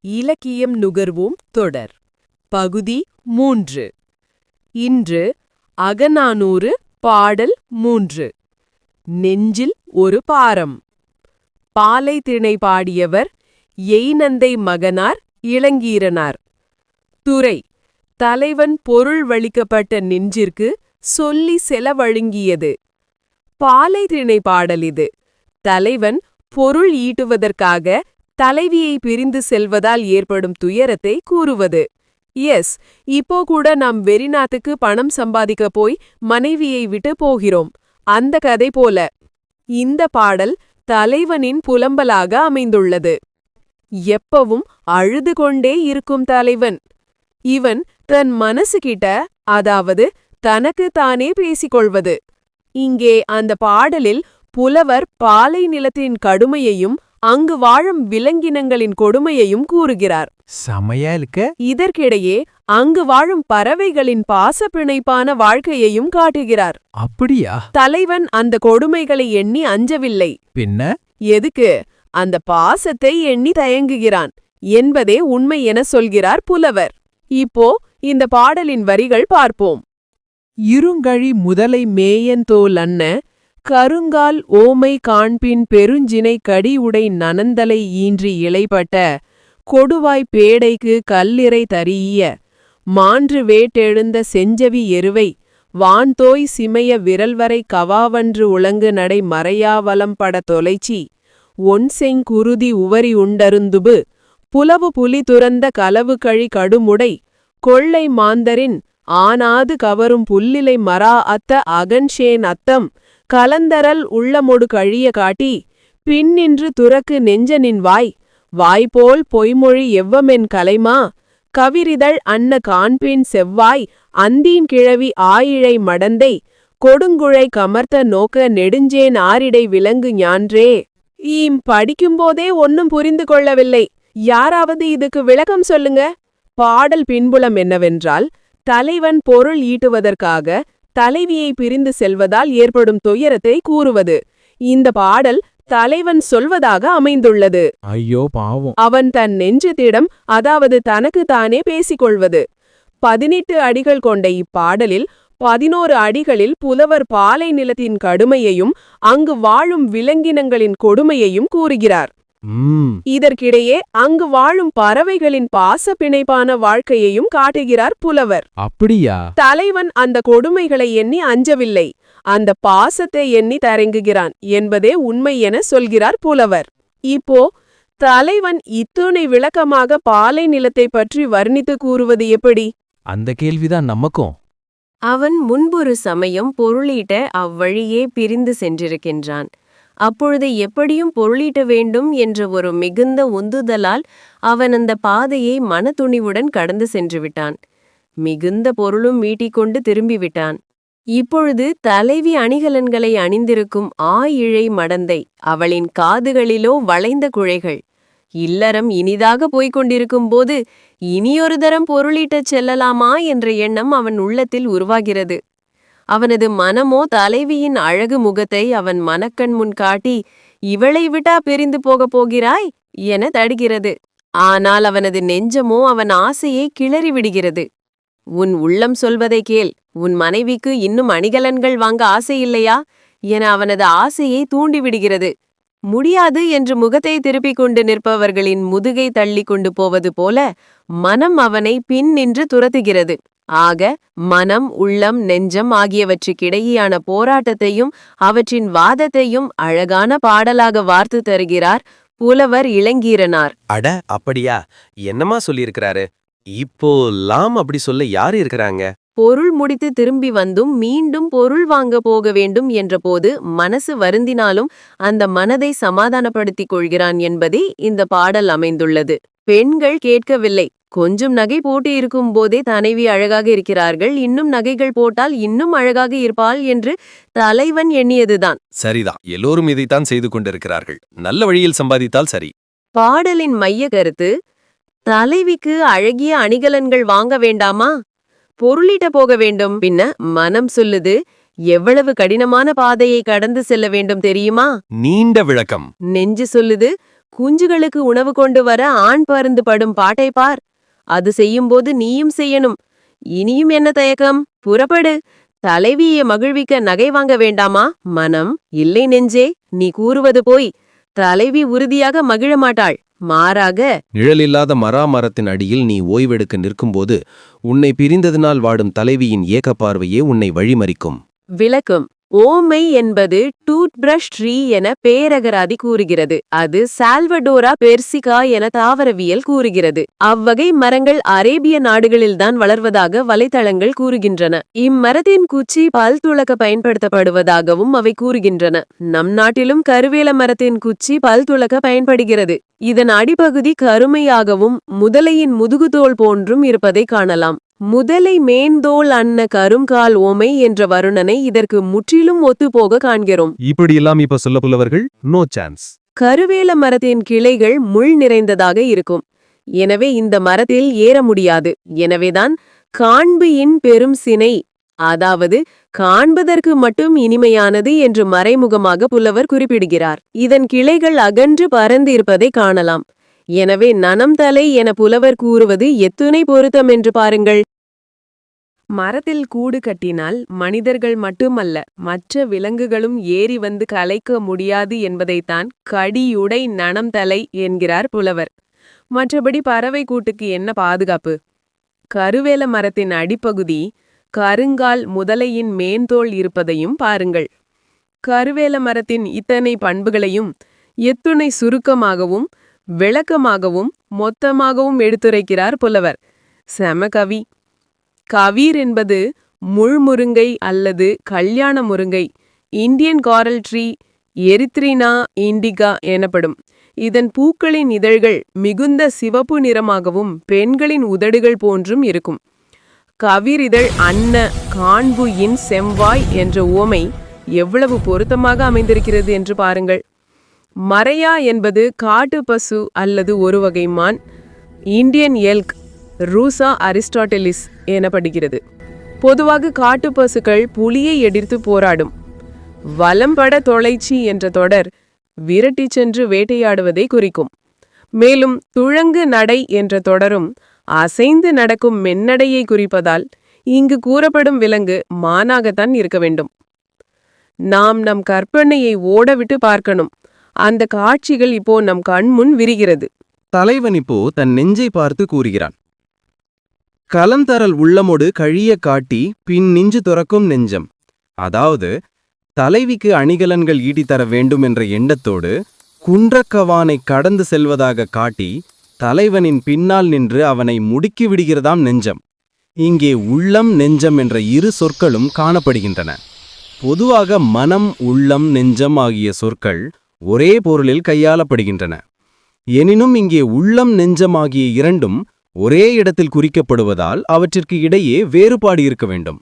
இலக்கியம் நுகர்வோம் தொடர். பகுதி மூன்று. இன்று அகநானூறு பாடல் மூன்று. நெஞ்சில் ஒரு பாரம். பாலை திணை பாடியவர் எய்நந்தை மகனார் இளங்கீரனார். துறை. தலைவன் பொருள் வலிக்கப்பட்ட நெஞ்சிற்கு சொல்லி செலவழுங்கியது. பாலை திணை பாடல் இது. தலைவன் பொருள் ஈட்டுவதற்காக தலைவியை பிரிந்து செல்வதால் ஏற்படும் துயரத்தை கூறுவது. எஸ் இப்போ கூட நாம் வெறிநாத்துக்கு பணம் சம்பாதிக்க போய் மனைவியை விட்டு போகிறோம். அந்த கதை போல. இந்த பாடல் தலைவனின் புலம்பலாக அமைந்துள்ளது. எப்பவும் அழுது கொண்டே இருக்கும் தலைவன். இவன் தன் மனசுகிட்ட அதாவது தனக்கு தானே பேசிக்கொள்வது. இங்கே அந்த பாடலில் புலவர் பாலை நிலத்தின் கடுமையையும் அங்கு வாழும் விலங்கினங்களின் கொடுமையையும் கூறுகிறார். செமையா இருக்க இதற்கிடையே அங்கு வாழும் பறவைகளின் பாசப்பிணைப்பான வாழ்க்கையையும் காட்டுகிறார். அப்படியா? தலைவன் அந்த கொடுமைகளை எண்ணி அஞ்சவில்லை. பின்ன? எதுக்கு? அந்த பாசத்தை எண்ணி தயங்குகிறான் என்பதே உண்மை என சொல்கிறார் புலவர். இப்போ இந்த பாடலின் வரிகள் பார்ப்போம். இருங்கழி முதலை மேயந்தோல் அன்ன கருங்கால் ஓமை காண்பின் பெருஞ்சினை கடி உடை நனந்தலை ஈன்றி இளைப்பட்ட கொடுவாய் பேடைக்கு கல்லிறை தரிய மான்று வேட்டெழுந்த செஞ்சவி எருவை வான்தோய் சிமைய விரல்வரை கவாவன்று உலங்கு நடை மறையாவலம் பட தொலைச்சி ஒன்செங் குருதி உவரி உண்டருந்துபு புலவு புலி துறந்த கலவு கழி கடுமுடை கொள்ளை மாந்தரின் ஆனாது கவரும் புல்லிலை மரா அத்த அகன்ஷேன் அத்தம் கலந்தரல் உள்ளமொடு கழிய காட்டி பின்னின்று துறக்கு நெஞ்சனின் வாய் வாய்போல் பொய்மொழி எவ்வமென் கலைமா கவிரிதழ் அன்ன காண்பின் செவ்வாய் அந்தீன் கிழவி ஆயிழை மடந்தை கொடுங்குழை கமர்த்த நோக்க நெடுஞ்சேன் ஆரிடை விலங்கு ஞான்றே. ஈம் படிக்கும்போதே ஒன்னும் புரிந்து கொள்ளவில்லை. யாராவது இதுக்கு விளக்கம் சொல்லுங்க? பாடல் பின்புலம் என்னவென்றால் தலைவன் பொருள் ஈட்டுவதற்காக தலைவியை பிரிந்து செல்வதால் ஏற்படும் துயரத்தை கூறுவது. இந்த பாடல் தலைவன் சொல்வதாக அமைந்துள்ளது. ஐயோ பாவம். அவன் தன் நெஞ்சத்திடம் அதாவது தனக்கு தானே பேசிக்கொள்வது. பதினெட்டு அடிகள் கொண்ட இப்பாடலில் பதினோரு அடிகளில் புலவர் பாலை நிலத்தின் கடுமையையும் அங்கு வாழும் விலங்கினங்களின் கொடுமையையும் கூறுகிறார். இதற்கிடையே அங்கு வாழும் பறவைகளின் பாச பிணைப்பான வாழ்க்கையையும் காட்டுகிறார் புலவர். அப்படியா? தலைவன் அந்த கொடுமைகளை எண்ணி அஞ்சவில்லை. அந்த பாசத்தை எண்ணி தரங்குகிறான் என்பதே உண்மை என சொல்கிறார் புலவர். இப்போ தலைவன் இத்துணை விளக்கமாக பாலை நிலத்தை பற்றி வர்ணித்து கூறுவது எப்படி? அந்த கேள்விதான் நமக்கும். அவன் முன்பொரு சமயம் பொருளீட்ட அவ்வழியே பிரிந்து சென்றிருக்கின்றான். அப்பொழுது எப்படியும் பொருளீட்ட வேண்டும் என்ற ஒரு மிகுந்த உந்துதலால் அவன் அந்த பாதையை மனத்துணிவுடன் கடந்து சென்று விட்டான் மிகுந்த பொருளும் மீட்டிக்கொண்டு திரும்பிவிட்டான். இப்பொழுது தலைவி அணிகலன்களை அணிந்திருக்கும் ஆ இழை மடந்தை அவளின் காதுகளிலோ வளைந்த குழைகள். இல்லறம் இனிதாக போய்க் கொண்டிருக்கும்போது இனியொரு தரம் பொருளீட்டச் செல்லலாமா என்ற எண்ணம் அவன் உள்ளத்தில் உருவாகிறது. அவனது மனமோ தலைவியின் அழகு முகத்தை அவன் மனக்கண் முன் காட்டி இவளை விட்டா பிரிந்து போகப் போகிறாய்? என தடுகிறது ஆனால் அவனது நெஞ்சமோ அவன் ஆசையை கிளறி விடுகிறது. உன் உள்ளம் சொல்வதை கேள். உன் மனைவிக்கு இன்னும் அணிகலன்கள் வாங்க ஆசை இல்லையா? என அவனது ஆசையை தூண்டிவிடுகிறது முடியாது என்று முகத்தை திருப்பிக் கொண்டு நிற்பவர்களின் முதுகை தள்ளி கொண்டு போவது போல மனம் அவனை பின் நின்று துரத்துகிறது. ஆக மனம் உள்ளம் நெஞ்சம் ஆகியவற்றுக்கிடையேயான போராட்டத்தையும் அவற்றின் வாதத்தையும் அழகான பாடலாக வார்த்து தருகிறார் புலவர் இளங்கீரனார். அட அப்படியா? என்னமா சொல்லியிருக்கிறாரு? இப்போ லாம் அப்படி சொல்ல யாரு இருக்கிறாங்க? பொருள் முடித்து திரும்பி வந்தும் மீண்டும் பொருள் வாங்க போக வேண்டும் என்றபோது மனசு வருந்தினாலும் அந்த மனதை சமாதானப்படுத்திக் கொள்கிறான் என்பதே இந்த பாடல் அமைந்துள்ளது. பெண்கள் கேட்கவில்லை. கொஞ்சம் நகை போட்டு இருக்கும் போதே தலைவி அழகாக இருக்கிறார்கள். இன்னும் நகைகள் போட்டால் இன்னும் அழகாக இருப்பாள் என்று தலைவன் எண்ணியதுதான். சரிதான். எல்லோரும் இதைத்தான் செய்து கொண்டிருக்கிறார்கள். நல்ல வழியில் சம்பாதித்தால் சரி. பாடலின் மைய கருத்து தலைவிக்கு அழகிய அணிகலன்கள் வாங்க வேண்டாமா? பொருளிட்ட போக வேண்டும். பின்ன மனம் சொல்லுது எவ்வளவு கடினமான பாதையை கடந்து செல்ல வேண்டும் தெரியுமா? நீண்ட விளக்கம். நெஞ்சு சொல்லுது குஞ்சுகளுக்கு உணவு கொண்டு வர ஆண் பருந்து படும் பாட்டை பார். அது செய்யும்போது நீயும் செய்யணும். இனியும் என்ன தயக்கம்? புறப்படு. தலைவியை மகிழ்விக்க நகை வாங்க வேண்டாமா? மனம் இல்லை நெஞ்சே நீ கூறுவது போய். தலைவி உறுதியாக மகிழ மாட்டாள். மாறாக நிழலில்லாத மரா மரத்தின் அடியில் நீ ஓய்வெடுக்க நிற்கும்போது உன்னை பிரிந்ததினால் வாடும் தலைவியின் ஏக்கப்பார்வையே உன்னை வழிமறிக்கும். விளக்கம். ஓமை என்பது டூத் பிரஷ் ட்ரீ என பேரகராதி கூறுகிறது. அது சால்வடோரா பெர்சிகா என தாவரவியல் கூறுகிறது. அவ்வகை மரங்கள் அரேபிய நாடுகளில்தான் வளர்வதாக வலைத்தளங்கள் கூறுகின்றன. இம்மரத்தின் குச்சி பல் துளக்க பயன்படுத்தப்படுவதாகவும் அவை கூறுகின்றன. நம் நாட்டிலும் கருவேல மரத்தின் குச்சி பல் துளக்க பயன்படுகிறது. இதன் அடிப்பகுதி கருமையாகவும் முதலையின் முதுகுதோல் போன்றும் இருப்பதை காணலாம். முதலை மேந்தோல் அன்ன கருங்கால் ஓமை என்ற வருணனை இதற்கு முற்றிலும் ஒத்துப்போக காண்கிறோம். இப்படியெல்லாம் இப்ப சொல்ல புலவர்கள் நோ சான்ஸ் கருவேல மரத்தின் கிளைகள் முள் நிறைந்ததாக இருக்கும். எனவே இந்த மரத்தில் ஏற முடியாது. எனவேதான் காண்பியின் பெரும் சினை அதாவது காண்பதற்கு மட்டும் இனிமையானது என்று மறைமுகமாக புலவர் குறிப்பிடுகிறார். இதன் கிளைகள் அகன்று பறந்து இருப்பதை காணலாம். எனவே நனம் தலை என புலவர் கூறுவது எத்துணை பொருத்தம் என்று பாருங்கள். மரத்தில் கூடு கட்டினால் மனிதர்கள் மட்டுமல்ல மற்ற விலங்குகளும் ஏறி வந்து கலைக்க முடியாது என்பதைத்தான் கடியுடை நனம் தலை என்கிறார் புலவர். மற்றபடி பறவை கூட்டுக்கு என்ன பாதுகாப்பு? கருவேல மரத்தின் அடிப்பகுதி கருங்கால் முதலையின் மேன்தோல் இருப்பதையும் பாருங்கள். கருவேல மரத்தின் இத்தனை பண்புகளையும் எத்துணை சுருக்கமாகவும் விளக்கமாகவும் மொத்தமாகவும் எடுத்துரைக்கிறார் புலவர். செம கவி. கவீர் என்பது முள்முருங்கை அல்லது கல்யாண முருங்கை. Indian coral tree Erythrina indica எனப்படும். இதன் பூக்களின் இதழ்கள் மிகுந்த சிவப்பு நிறமாகவும் பெண்களின் உதடுகள் போன்றும் இருக்கும். கவிர் இதழ் அன்ன காண்பு இன் செவ்வாய் என்ற உவமை எவ்வளவு பொருத்தமாக அமைந்திருக்கிறது என்று பாருங்கள். மரையா என்பது காட்டு பசு அல்லது ஒரு வகை மான் இந்தியன் எல்க் ரூசா அரிஸ்டாட்டலிஸ் எனப்படுகிறது. பொதுவாக காட்டு பசுக்கள் புலியை எதிர்த்து போராடும். வலம்பட தொலைச்சி என்ற தொடர் விரட்டி சென்று வேட்டையாடுவதை குறிக்கும். மேலும் துழங்கு நடை என்ற தொடரும் அசைந்து நடக்கும் மென்னடையை குறிப்பதால் இங்கு கூறப்படும் விலங்கு மானாகத்தான் இருக்க வேண்டும். நாம் நம் கற்பனையை ஓடவிட்டு பார்க்கணும். அந்த காட்சிகள் இப்போ நம் கண்முன் விரிகிறது. தலைவன் இப்போ தன் நெஞ்சை பார்த்து கூறுகிறான். கலந்தரல் உள்ளமோடு கழிய காட்டி பின் நெஞ்சு துறக்கும் நெஞ்சம். அதாவது தலைவிக்கு அணிகலன்கள் ஈட்டித்தர வேண்டும் என்ற எண்ணத்தோடு குன்றக்கவானை கடந்து செல்வதாக காட்டி தலைவனின் பின்னால் நின்று அவனை முடுக்கி விடுகிறதாம் நெஞ்சம். இங்கே உள்ளம் நெஞ்சம் என்ற இரு சொற்களும் காணப்படுகின்றன. பொதுவாக மனம் உள்ளம் நெஞ்சம் ஆகிய சொற்கள் ஒரே பொருளில் கையாளப்படுகின்றன. எனினும் இங்கே உள்ளம் நெஞ்சம் ஆகிய இரண்டும் ஒரே இடத்தில் குறிக்கப்படுவதால் அவற்றிற்கு இடையே வேறுபாடு இருக்க வேண்டும்.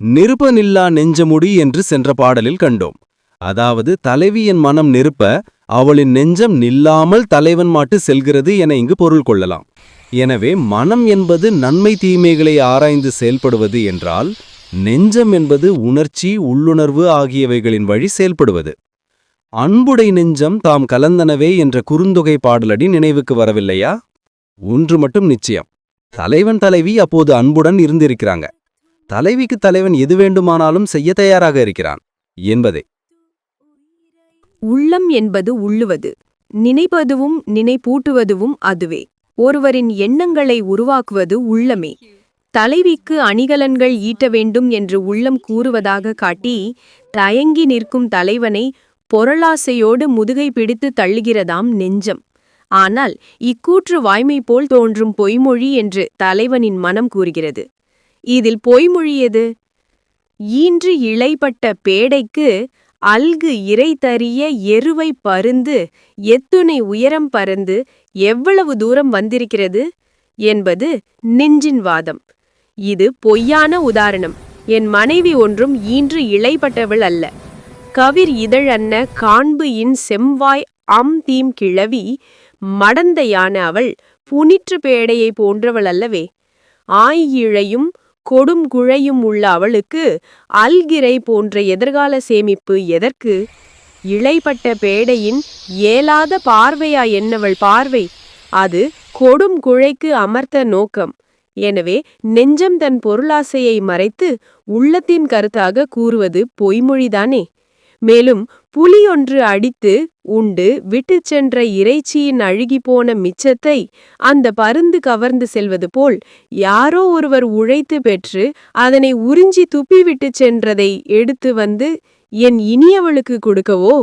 நிருபனில்லா நெஞ்சமுடி என்று சென்ற பாடலில் கண்டோம். அதாவது தலைவியின் மனம் நெருப்ப அவளின் நெஞ்சம் நில்லாமல் தலைவன் மாட்டு செல்கிறது என இங்கு பொருள் கொள்ளலாம். எனவே மனம் என்பது நன்மை தீமைகளை ஆராய்ந்து செயல்படுவது என்றால் நெஞ்சம் என்பது உணர்ச்சி உள்ளுணர்வு ஆகியவைகளின் வழி செயல்படுவது. அன்புடை நெஞ்சம் தாம் கலந்தனவே என்ற குறுந்தொகை பாடலடி நினைவுக்கு வரவில்லையா? ஒன்று மட்டும் நிச்சயம். தலைவன் தலைவி அப்போது அன்புடன் இருந்திருக்கிறாங்க. தலைவிக்கு தலைவன் எது வேண்டுமானாலும் செய்ய தயாராக இருக்கிறான் என்பதே. உள்ளம் என்பது உள்ளுவது. நினைப்பதுவும் நினைப்பூட்டுவதுவும் அதுவே. ஒருவரின் எண்ணங்களை உருவாக்குவது உள்ளமே. தலைவிக்கு அணிகலன்கள் ஈட்ட வேண்டும் என்று உள்ளம் கூறுவதாக காட்டி தயங்கி நிற்கும் தலைவனை பொருளாசையோடு முதுகை பிடித்து தள்ளுகிறதாம் நெஞ்சம். ஆனால் இக்கூற்று வாய்மை போல் தோன்றும் பொய்மொழி என்று தலைவனின் மனம் கூறுகிறது. இதில் பொய்மொழி எது? ஈன்று இளைப்பட்ட பேடைக்கு அல்கு இறை தறிய எருவை பருந்து எத்துணை உயரம் பறந்து எவ்வளவு தூரம் வந்திருக்கிறது? என்பது நெஞ்சின் வாதம். இது பொய்யான உதாரணம். என் மனைவி ஒன்றும் ஈன்று இளைப்பட்டவள் அல்ல. கவிர் இதழன்ன காண்பு இன் செம்வாய் அம் தீம் கிழவி மடந்தையான அவள் புனிற்று பேடையை போன்றவள் அல்லவே ஆயிழையும் கொடும் குழையும் உள்ள அவளுக்கு அல்கிரை போன்ற எதிர்கால சேமிப்பு எதற்கு? இழைப்பட்ட பேடையின் ஏலாத பார்வையா என்னவள் பார்வை? அது கொடும் குழைக்கு அமர்த்த நோக்கம். எனவே நெஞ்சம் தன் பொருளாசையை மறைத்து உள்ளத்தின் கருத்தாக கூறுவது பொய்மொழிதானே? மேலும் புலியொன்று அடித்து உண்டு விட்டுச் சென்ற இறைச்சியின் அழுகிப்போன மிச்சத்தை அந்த பருந்து கவர்ந்து செல்வது போல் யாரோ ஒருவர் உழைத்து பெற்று அதனை உறிஞ்சி துப்பிவிட்டு சென்றதை எடுத்து வந்து என் இனியவளுக்கு கொடுக்கவோ?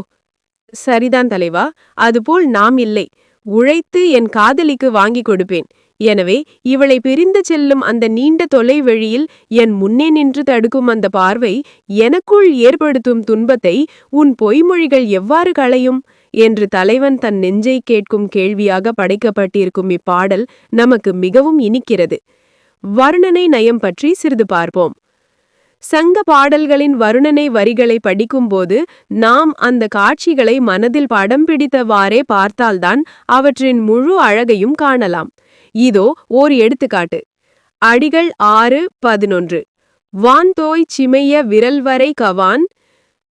சரிதான் தலைவா அதுபோல் நாம் இல்லை. உழைத்து என் காதலிக்கு வாங்கி கொடுப்பேன். எனவே இவளை பிரிந்து செல்லும் அந்த நீண்ட தொலைவெளியில் என் முன்னே நின்று தடுக்கும் அந்த பார்வை எனக்குள் ஏற்படுத்தும் துன்பத்தை உன் பொய்மொழிகள் எவ்வாறு களையும்? என்று தலைவன் தன் நெஞ்சை கேட்கும் கேள்வியாக படைக்கப்பட்டிருக்கும் இப்பாடல் நமக்கு மிகவும் இனிக்கிறது. வருணனை நயம் பற்றி சிறிது பார்ப்போம். சங்க பாடல்களின் வருணனை வரிகளை படிக்கும்போது நாம் அந்த காட்சிகளை மனதில் படம் பிடித்தவாறே பார்த்தால்தான் அவற்றின் முழு அழகையும் காணலாம். இதோ ஓர் எடுத்துக்காட்டு. அடிகள் ஆறு பதினொன்று. வான்தோய் சிமைய விரல்வரை கவான்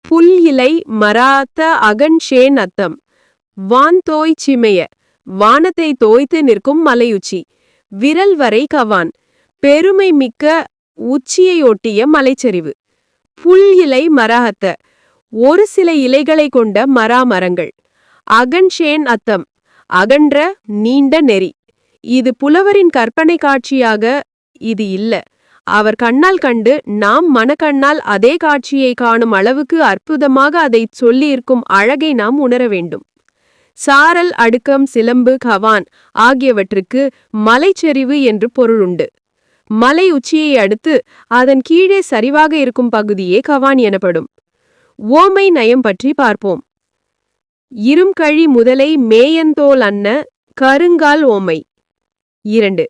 புல் இலை மராத்த அகன்ஷேன் அத்தம். வான்தோய் சிமைய வானத்தை தோய்த்து நிற்கும் மலையுச்சி. விரல் வரை கவான் பெருமை மிக்க உச்சியையொட்டிய மலைச்சரிவு. புல் இலை மரஹத்த ஒரு சில இலைகளை கொண்ட மராமரங்கள். அகன்ஷேன் அத்தம் அகன்ற நீண்ட நெறி. இது புலவரின் கற்பனை காட்சியாக இது இல்ல. அவர் கண்ணால் கண்டு நாம் மனக்கண்ணால் அதே காட்சியை காணும் அளவுக்கு அற்புதமாக அதைச் சொல்லியிருக்கும் அழகை நாம் உணர வேண்டும். சாரல் அடுக்கம் சிலம்பு கவான் ஆகியவற்றுக்கு மலைச்சரிவு என்று பொருளுண்டு மலை உச்சியை அடுத்து அதன் கீழே சரிவாக இருக்கும் பகுதியே கவான் எனப்படும். ஓமை நயம் பற்றி பார்ப்போம். இரும்கழி முதலை மேயந்தோல் அன்ன கருங்கால் ஓமை. இரண்டு.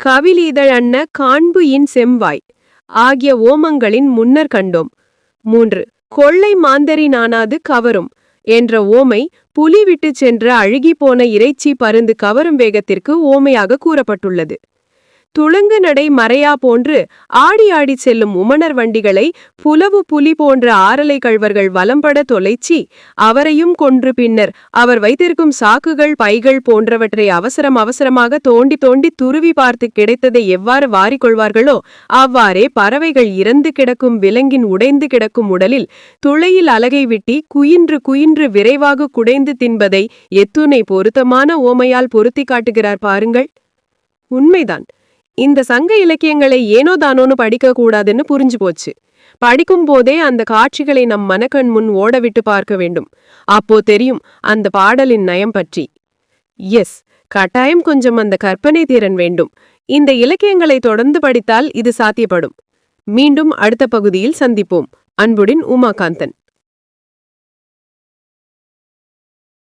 கவிலீதழ் அன்ன காண்பு இன் செம்வாய் ஆகிய ஓமங்களின் முன்னர் கண்டோம். மூன்று. கொள்ளை மாந்தரி நானாது கவரும் என்ற ஓமை புலி விட்டுச் சென்ற அழுகிப்போன இறைச்சி பருந்து கவரும் வேகத்திற்கு ஓமையாக கூறப்பட்டுள்ளது. துளங்கு நடை மறையா போன்று ஆடி ஆடி செல்லும் உமணர் வண்டிகளை புலவு புலி போன்ற ஆரலை கழ்வர்கள் வலம்பட தொலைச்சி அவரையும் கொன்று பின்னர் அவர் வைத்திருக்கும் சாக்குகள் பைகள் போன்றவற்றை அவசரம் அவசரமாக தோண்டி தோண்டி துருவி பார்த்து கிடைத்ததை எவ்வாறு வாரிக்கொள்வார்களோ அவ்வாறே பறவைகள் இறந்து கிடக்கும் விலங்கின் உடைந்து கிடக்கும் உடலில் துளையில் அலகை விட்டி குயின்று குயின்று விரைவாக குடைந்து தின்பதை எத்துணை பொருத்தமான ஓமையால் பொருத்தி காட்டுகிறார் பாருங்கள். உண்மைதான். இந்த சங்க இலக்கியங்களை ஏனோ தானோன்னு படிக்க கூடாதுன்னு புரிஞ்சு போச்சு. படிக்கும் போதே அந்த காட்சிகளை நம் மனக்கண் முன் ஓடவிட்டு பார்க்க வேண்டும். அப்போ தெரியும் அந்த பாடலின் நயம் பற்றி. எஸ் கட்டாயம் கொஞ்சம் அந்த கற்பனை திறன் வேண்டும். இந்த இலக்கியங்களை தொடர்ந்து படித்தால் இது சாத்தியப்படும். மீண்டும் அடுத்த பகுதியில் சந்திப்போம். அன்புடன் உமாகாந்தன்.